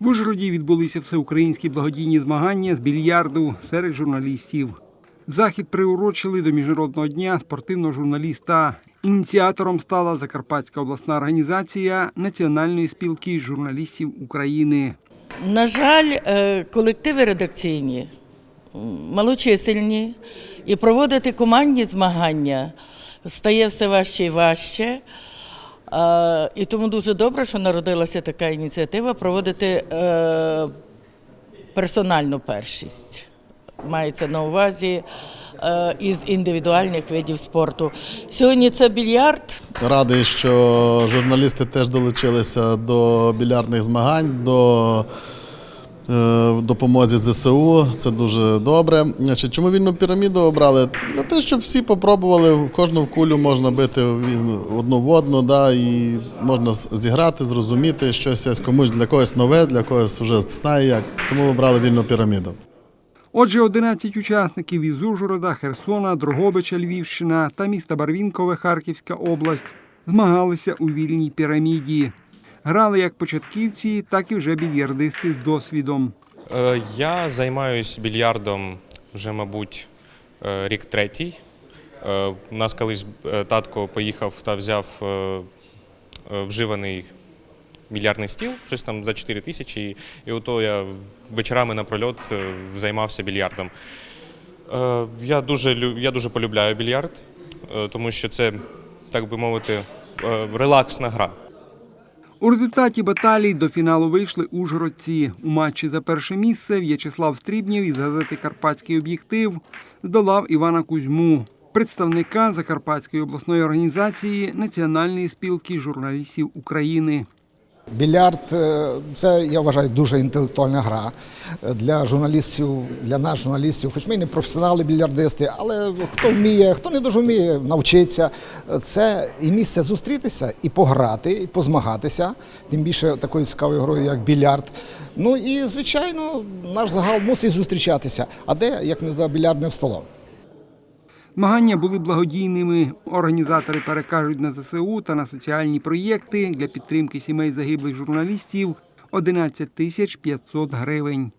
В Ужгороді відбулися всеукраїнські благодійні змагання з більярду серед журналістів. Захід приурочили до Міжнародного дня спортивного журналіста. Ініціатором стала Закарпатська обласна організація Національної спілки журналістів України. На жаль, е, колективи редакційні малочисельні, і проводити командні змагання стає все важче і важче. Е, І тому дуже добре, що народилася така ініціатива проводити е, персональну першість. Мається на увазі е, із індивідуальних видів спорту. Сьогодні це більярд. Радий, що журналісти теж долучилися до більярдних змагань, до допомозі ЗСУ. Це дуже добре. Значить, чому вільну піраміду обрали? Для того, щоб всі попробували, кожну кулю можна бити одну в одну, да, і можна зіграти, зрозуміти щось комусь для когось нове, для когось вже знає як. Тому обрали вільну піраміду. Отже, 11 учасників із Ужгорода, Херсона, Дрогобича, Львівщина та міста Барвінкове, Харківська область змагалися у вільній піраміді. Грали як початківці, так і вже більярдисти з досвідом. Е, Я займаюсь більярдом вже, мабуть, е, рік третій. Е, У нас колись е, татко поїхав та взяв е, е, вживаний більярдний стіл, щось там за 4 тисячі, і ото я вечорами напрольот е, займався більярдом. Е, Я дуже, я дуже полюбляю більярд, е, тому що це, так би мовити, е, релаксна гра. У результаті баталій до фіналу вийшли ужгородці. У матчі за перше місце В'ячеслав Стрібнєв із газети Карпатський об'єктив здолав Івана Кузьму, представника Закарпатської обласної організації Національної спілки журналістів України. Більярд е, це я вважаю дуже інтелектуальна гра для журналістів, для нас, журналістів, хоч ми не професіонали більярдисти, але хто вміє, хто не дуже вміє, навчиться. Це і місце зустрітися, і пограти, і позмагатися, тим більше такою цікавою грою, як більярд. Ну і звичайно, наш загал мусить зустрічатися. А де як не за більярдним столом? Змагання були благодійними. Організатори перекажуть на ЗСУ та на соціальні проєкти для підтримки сімей загиблих журналістів 11 тисяч 500 гривень.